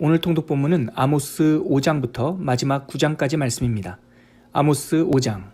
오늘 통독 본문은 아모스 5장부터 마지막 9장까지 말씀입니다. 아모스 5장.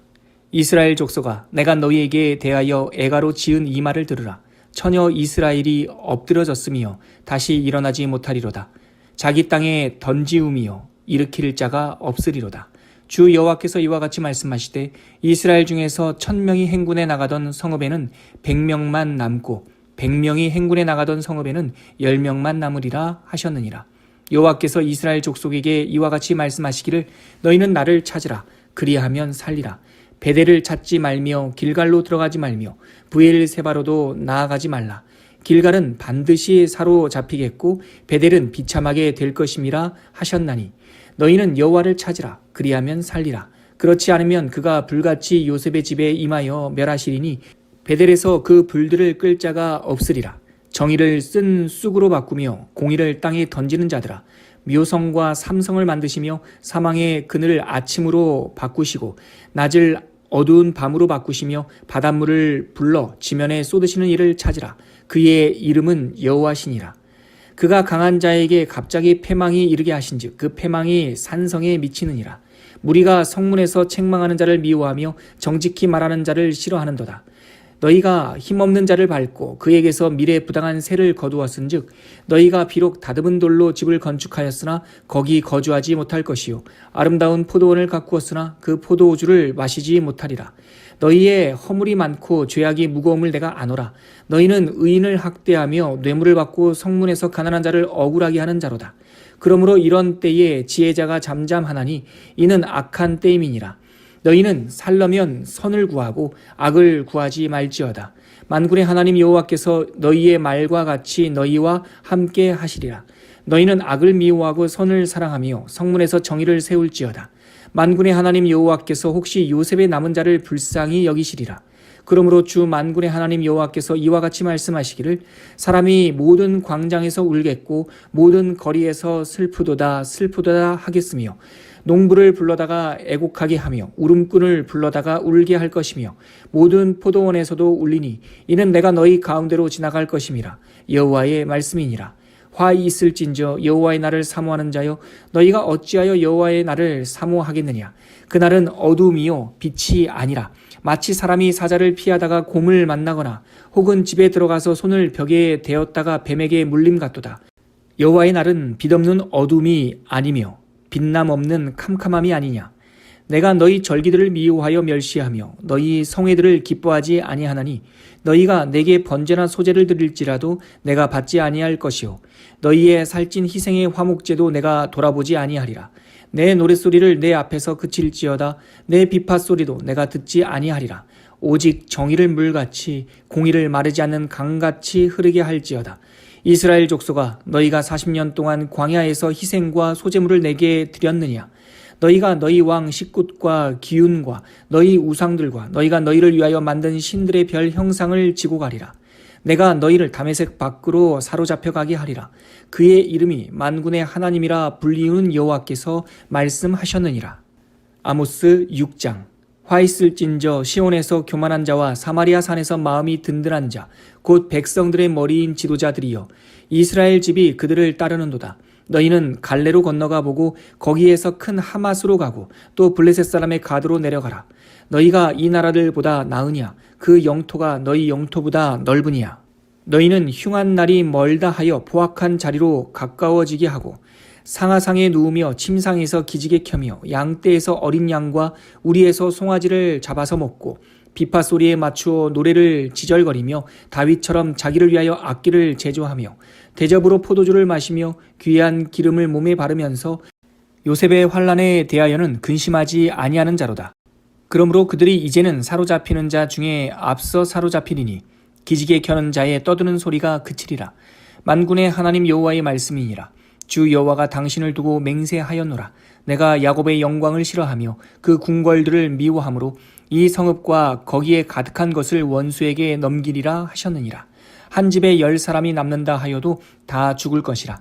이스라엘 족속아 내가 너희에게 대하여 애가로 지은 이 말을 들으라. 처녀 이스라엘이 엎드러졌으며 다시 일어나지 못하리로다. 자기 땅에 던지움이요. 일으킬 자가 없으리로다. 주 여호와께서 이와 같이 말씀하시되 이스라엘 중에서 천 명이 행군에 나가던 성읍에는 백 명만 남고 백명이 행군에 나가던 성읍에는 열명만 남으리라 하셨느니라 여호와께서 이스라엘 족속에게 이와 같이 말씀하시기를 너희는 나를 찾으라. 그리하면 살리라. 베델을 찾지 말며 길갈로 들어가지 말며 부엘 세바로도 나아가지 말라. 길갈은 반드시 사로잡히겠고 베델은 비참하게 될 것임이라 하셨나니 너희는 여호와를 찾으라. 그리하면 살리라. 그렇지 않으면 그가 불같이 요셉의 집에 임하여 멸하시리니 베델에서 그 불들을 끌 자가 없으리라 정의를 쓴 쑥으로 바꾸며 공의를 땅에 던지는 자들아 묘성과 삼성을 만드시며 사망의 그늘을 아침으로 바꾸시고 낮을 어두운 밤으로 바꾸시며 바닷물을 불러 지면에 쏟으시는 이를 찾으라. 그의 이름은 여호와시니라. 그가 강한 자에게 갑자기 패망이 이르게 하신즉 그 패망이 산성에 미치느니라. 무리가 성문에서 책망하는 자를 미워하며 정직히 말하는 자를 싫어하는도다 너희가 힘없는 자를 밟고 그에게서 미래 부당한 세를 거두었은즉 너희가 비록 다듬은 돌로 집을 건축하였으나 거기 거주하지 못할 것이요. 아름다운 포도원을 가꾸었으나 그 포도주를 마시지 못하리라. 너희의 허물이 많고 죄악이 무거움을 내가 아노라. 너희는 의인을 학대하며 뇌물을 받고 성문에서 가난한 자를 억울하게 하는 자로다. 그러므로 이런 때에 지혜자가 잠잠하나니 이는 악한 때임이니라 너희는 살려면 선을 구하고 악을 구하지 말지어다. 만군의 하나님 여호와께서 너희의 말과 같이 너희와 함께 하시리라. 너희는 악을 미워하고 선을 사랑하며 성문에서 정의를 세울지어다. 만군의 하나님 여호와께서 혹시 요셉의 남은 자를 불쌍히 여기시리라. 그러므로 주 만군의 하나님 여호와께서 이와 같이 말씀하시기를 사람이 모든 광장에서 울겠고 모든 거리에서 슬프도다 슬프도다 하겠으며 농부를 불러다가 애곡하게 하며 울음꾼을 불러다가 울게 할 것이며 모든 포도원에서도 울리니 이는 내가 너희 가운데로 지나갈 것임이라. 여호와의 말씀이니라. 화 있을진저 여호와의 날을 사모하는 자여 너희가 어찌하여 여호와의 날을 사모하겠느냐? 그날은 어둠이요 빛이 아니라. 마치 사람이 사자를 피하다가 곰을 만나거나 혹은 집에 들어가서 손을 벽에 대었다가 뱀에게 물림 같도다. 여호와의 날은 빛없는 어둠이 아니며 빛남 없는 캄캄함이 아니냐. 내가 너희 절기들을 미워하여 멸시하며 너희 성회들을 기뻐하지 아니하나니 너희가 내게 번제나 소제를 드릴지라도 내가 받지 아니할 것이요. 너희의 살찐 희생의 화목제도 내가 돌아보지 아니하리라. 내 노랫소리를 내 앞에서 그칠지어다. 내 비파 소리도 내가 듣지 아니하리라. 오직 정의를 물같이 공의를 마르지 않는 강같이 흐르게 할지어다 이스라엘 족속아 너희가 40년 동안 광야에서 희생과 소재물을 내게 드렸느냐? 너희가 너희 왕 식굿과 기운과 너희 우상들과 너희가 너희를 위하여 만든 신들의 별 형상을 지고 가리라. 내가 너희를 담에색 밖으로 사로잡혀 가게 하리라. 그의 이름이 만군의 하나님이라 불리우는 여호와께서 말씀하셨느니라. 아모스 6장 화 있을진저 시온에서 교만한 자와 사마리아 산에서 마음이 든든한 자 곧 백성들의 머리인 지도자들이여 이스라엘 집이 그들을 따르는도다. 너희는 갈래로 건너가 보고 거기에서 큰 하마스로 가고 또 블레셋 사람의 가드로 내려가라. 너희가 이 나라들보다 나으냐 그 영토가 너희 영토보다 넓으니야 너희는 흉한 날이 멀다 하여 포악한 자리로 가까워지게 하고 상하상에 누우며 침상에서 기지개 켜며 양떼에서 어린 양과 우리에서 송아지를 잡아서 먹고 비파 소리에 맞추어 노래를 지절거리며 다윗처럼 자기를 위하여 악기를 제조하며 대접으로 포도주를 마시며 귀한 기름을 몸에 바르면서 요셉의 환란에 대하여는 근심하지 아니하는 자로다. 그러므로 그들이 이제는 사로잡히는 자 중에 앞서 사로잡히리니 기지개 켜는 자의 떠드는 소리가 그치리라. 만군의 하나님 여호와의 말씀이니라. 주 여호와가 당신을 두고 맹세하였노라. 내가 야곱의 영광을 싫어하며 그 궁궐들을 미워하므로 이 성읍과 거기에 가득한 것을 원수에게 넘기리라 하셨느니라. 한 집에 열 사람이 남는다 하여도 다 죽을 것이라.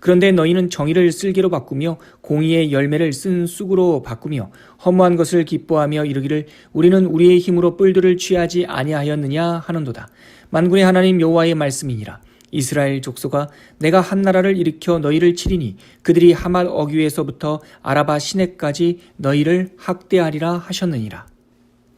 그런데 너희는 정의를 쓸개로 바꾸며 공의의 열매를 쓴 쑥으로 바꾸며 허무한 것을 기뻐하며 이르기를 우리는 우리의 힘으로 뿔들을 취하지 아니하였느냐 하는도다. 만군의 하나님 여호와의 말씀이니라. 이스라엘 족속아 내가 한 나라를 일으켜 너희를 치리니 그들이 하맛 어귀에서부터 아라바 시내까지 너희를 학대하리라 하셨느니라.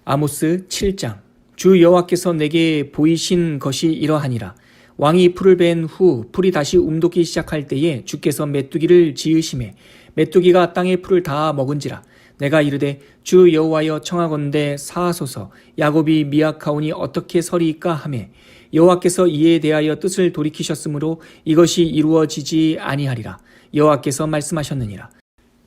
아모스 7장 주 여호와께서 내게 보이신 것이 이러하니라. 왕이 풀을 벤 후 풀이 다시 움돋기 시작할 때에 주께서 메뚜기를 지으심에 메뚜기가 땅의 풀을 다 먹은지라 내가 이르되 주 여호와여 청하건대 사하소서 야곱이 미약하오니 어떻게 서리이까 하매 여호와께서 이에 대하여 뜻을 돌이키셨으므로 이것이 이루어지지 아니하리라 여호와께서 말씀하셨느니라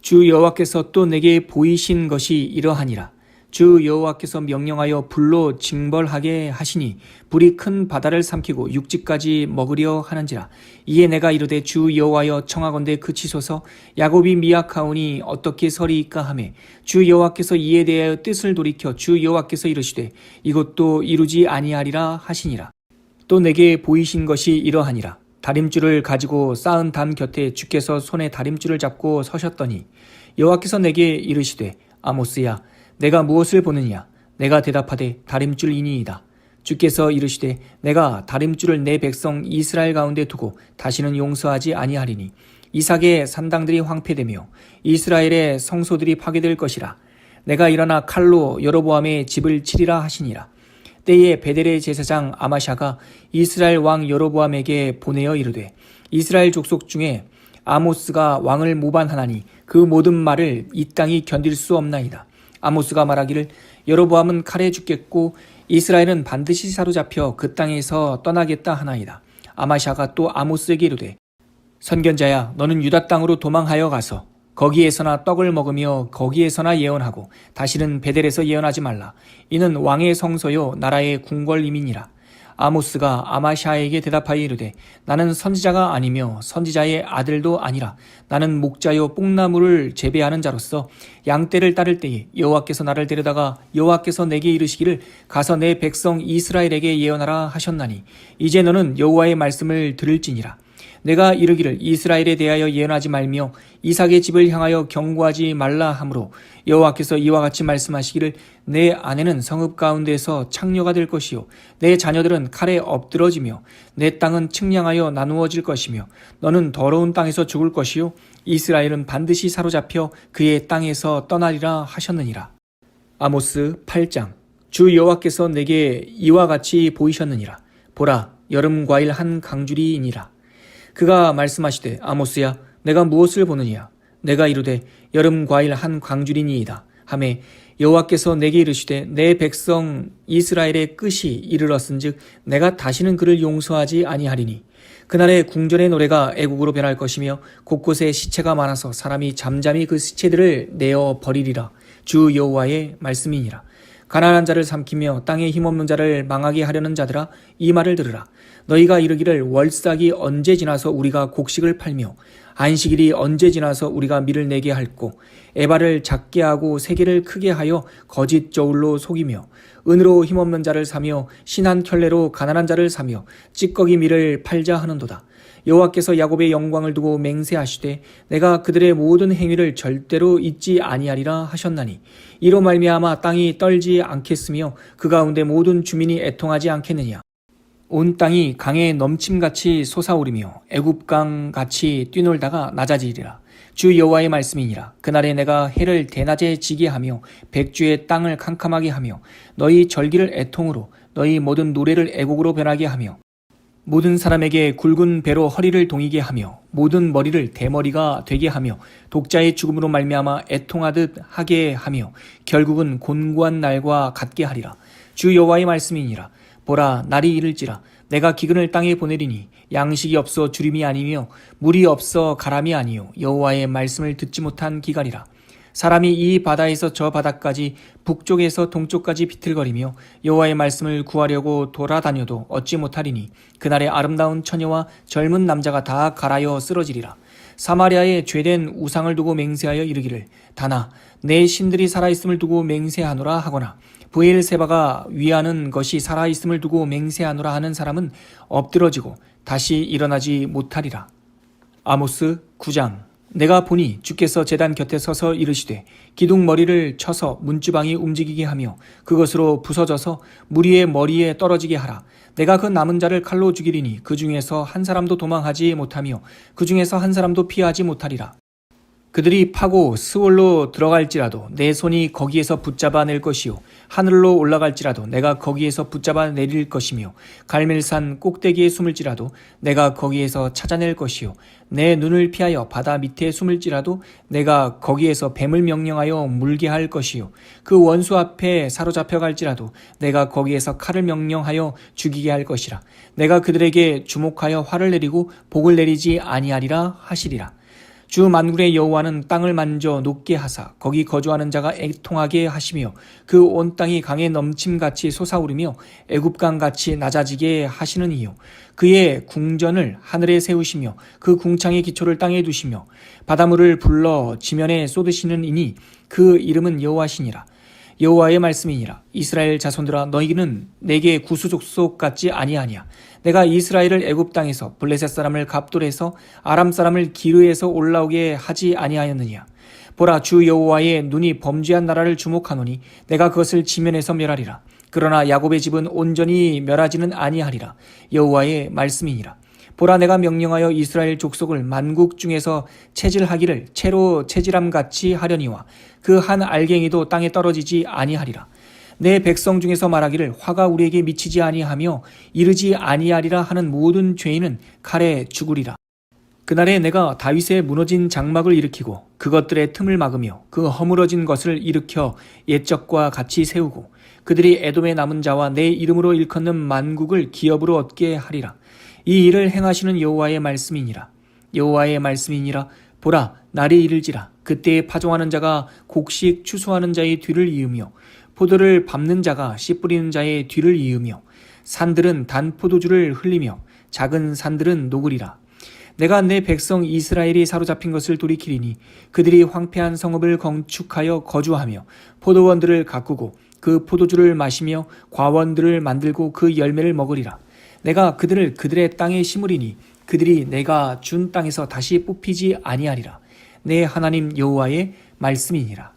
주 여호와께서 또 내게 보이신 것이 이러하니라 주 여호와께서 명령하여 불로 징벌하게 하시니 불이 큰 바다를 삼키고 육지까지 먹으려 하는지라. 이에 내가 이르되 주 여호와여 청하건대 그치소서 야곱이 미약하오니 어떻게 서리이까 하매 주 여호와께서 이에 대하여 뜻을 돌이켜 주 여호와께서 이르시되 이것도 이루지 아니하리라 하시니라. 또 내게 보이신 것이 이러하니라. 다림줄을 가지고 쌓은 담 곁에 주께서 손에 다림줄을 잡고 서셨더니 여호와께서 내게 이르시되 아모스야 내가 무엇을 보느냐? 내가 대답하되 다림줄이니이다. 주께서 이르시되 내가 다림줄을 내 백성 이스라엘 가운데 두고 다시는 용서하지 아니하리니 이삭의 산당들이 황폐되며 이스라엘의 성소들이 파괴될 것이라. 내가 일어나 칼로 여로보암의 집을 치리라 하시니라. 때에 베델의 제사장 아마샤가 이스라엘 왕 여로보암에게 보내어 이르되 이스라엘 족속 중에 아모스가 왕을 모반하나니 그 모든 말을 이 땅이 견딜 수 없나이다. 아모스가 말하기를 여로보암은 칼에 죽겠고 이스라엘은 반드시 사로잡혀 그 땅에서 떠나겠다 하나이다. 아마샤가 또 아모스에게 이르되 선견자야 너는 유다 땅으로 도망하여 가서 거기에서나 떡을 먹으며 거기에서나 예언하고 다시는 베델에서 예언하지 말라. 이는 왕의 성소요 나라의 궁궐임이니라. 아모스가 아마샤에게 대답하여 이르되 나는 선지자가 아니며 선지자의 아들도 아니라 나는 목자요 뽕나무를 재배하는 자로서 양떼를 따를 때에 여호와께서 나를 데려다가 여호와께서 내게 이르시기를 가서 내 백성 이스라엘에게 예언하라 하셨나니 이제 너는 여호와의 말씀을 들을지니라 내가 이르기를 이스라엘에 대하여 예언하지 말며 이삭의 집을 향하여 경고하지 말라 하므로 여호와께서 이와 같이 말씀하시기를 내 아내는 성읍 가운데서 창녀가 될 것이요 내 자녀들은 칼에 엎드러지며 내 땅은 측량하여 나누어질 것이며 너는 더러운 땅에서 죽을 것이요 이스라엘은 반드시 사로잡혀 그의 땅에서 떠나리라 하셨느니라. 아모스 8장. 주 여호와께서 내게 이와 같이 보이셨느니라. 보라 여름 과일 한 강줄이니라 그가 말씀하시되 아모스야 내가 무엇을 보느냐? 내가 이르되 여름 과일 한 광줄이니이다. 하매 여호와께서 내게 이르시되 내 백성 이스라엘의 끝이 이르렀은즉 내가 다시는 그를 용서하지 아니하리니. 그날의 궁전의 노래가 애국으로 변할 것이며 곳곳에 시체가 많아서 사람이 잠잠히 그 시체들을 내어 버리리라. 주 여호와의 말씀이니라. 가난한 자를 삼키며 땅에 힘없는 자를 망하게 하려는 자들아 이 말을 들으라 너희가 이르기를 월삭이 언제 지나서 우리가 곡식을 팔며 안식일이 언제 지나서 우리가 밀을 내게 할고 에바를 작게 하고 세계를 크게 하여 거짓 저울로 속이며 은으로 힘없는 자를 사며 신한 켤레로 가난한 자를 사며 찌꺼기 밀을 팔자 하는도다. 여호와께서 야곱의 영광을 두고 맹세하시되 내가 그들의 모든 행위를 절대로 잊지 아니하리라 하셨나니 이로 말미암아 땅이 떨지 않겠으며 그 가운데 모든 주민이 애통하지 않겠느냐 온 땅이 강에 넘침같이 솟아오르며 애굽강 같이 뛰놀다가 낮아지리라. 주 여호와의 말씀이니라. 그날에 내가 해를 대낮에 지게 하며 백주의 땅을 캄캄하게 하며 너희 절기를 애통으로 너희 모든 노래를 애곡으로 변하게 하며 모든 사람에게 굵은 배로 허리를 동이게 하며 모든 머리를 대머리가 되게 하며 독자의 죽음으로 말미암아 애통하듯 하게 하며 결국은 곤고한 날과 같게 하리라. 주 여호와의 말씀이니라. 보라 날이 이를지라. 내가 기근을 땅에 보내리니 양식이 없어 주림이 아니며 물이 없어 가람이 아니요. 여호와의 말씀을 듣지 못한 기간이라. 사람이 이 바다에서 저 바다까지 북쪽에서 동쪽까지 비틀거리며 여호와의 말씀을 구하려고 돌아다녀도 얻지 못하리니 그날의 아름다운 처녀와 젊은 남자가 다 갈아여 쓰러지리라 사마리아에 죄된 우상을 두고 맹세하여 이르기를 다나 내 신들이 살아있음을 두고 맹세하노라 하거나 부엘세바가 위하는 것이 살아있음을 두고 맹세하노라 하는 사람은 엎드러지고 다시 일어나지 못하리라. 아모스 9장 내가 보니 주께서 제단 곁에 서서 이르시되 기둥 머리를 쳐서 문주방이 움직이게 하며 그것으로 부서져서 무리의 머리에 떨어지게 하라. 내가 그 남은 자를 칼로 죽이리니 그 중에서 한 사람도 도망하지 못하며 그 중에서 한 사람도 피하지 못하리라. 그들이 파고 스월로 들어갈지라도 내 손이 거기에서 붙잡아 낼 것이요. 하늘로 올라갈지라도 내가 거기에서 붙잡아 내릴 것이며 갈멜산 꼭대기에 숨을지라도 내가 거기에서 찾아낼 것이요. 내 눈을 피하여 바다 밑에 숨을지라도 내가 거기에서 뱀을 명령하여 물게 할 것이요. 그 원수 앞에 사로잡혀 갈지라도 내가 거기에서 칼을 명령하여 죽이게 할 것이라. 내가 그들에게 주목하여 화를 내리고 복을 내리지 아니하리라 하시리라 주 만군의 여호와는 땅을 만져 높게 하사 거기 거주하는 자가 애통하게 하시며 그 온 땅이 강에 넘침같이 솟아오르며 애굽강 같이 낮아지게 하시는 이요. 그의 궁전을 하늘에 세우시며 그 궁창의 기초를 땅에 두시며 바닷물을 불러 지면에 쏟으시는 이니 그 이름은 여호와시니라 여호와의 말씀이니라. 이스라엘 자손들아 너희는 내게 구수족 속 같지 아니하냐? 내가 이스라엘을 애굽 땅에서 블레셋 사람을 갑돌에서 아람 사람을 기르에서 올라오게 하지 아니하였느냐? 보라 주 여호와의 눈이 범죄한 나라를 주목하노니 내가 그것을 지면에서 멸하리라. 그러나 야곱의 집은 온전히 멸하지는 아니하리라. 여호와의 말씀이니라 보라 내가 명령하여 이스라엘 족속을 만국 중에서 체질하기를 채로 체질함 같이 하려니와 그 한 알갱이도 땅에 떨어지지 아니하리라. 내 백성 중에서 말하기를 화가 우리에게 미치지 아니하며 이르지 아니하리라 하는 모든 죄인은 칼에 죽으리라. 그날에 내가 다윗의 무너진 장막을 일으키고 그것들의 틈을 막으며 그 허물어진 것을 일으켜 옛적과 같이 세우고 그들이 에돔의 남은 자와 내 이름으로 일컫는 만국을 기업으로 얻게 하리라. 이 일을 행하시는 여호와의 말씀이니라. 여호와의 말씀이니라. 보라, 날이 이를지라. 그때에 파종하는 자가 곡식 추수하는 자의 뒤를 이으며 포도를 밟는 자가 씨 뿌리는 자의 뒤를 이으며 산들은 단 포도주를 흘리며 작은 산들은 녹으리라. 내가 내 백성 이스라엘이 사로잡힌 것을 돌이키리니 그들이 황폐한 성읍을 건축하여 거주하며 포도원들을 가꾸고 그 포도주를 마시며 과원들을 만들고 그 열매를 먹으리라. 내가 그들을 그들의 땅에 심으리니 그들이 내가 준 땅에서 다시 뽑히지 아니하리라. 내 하나님 여호와의 말씀이니라.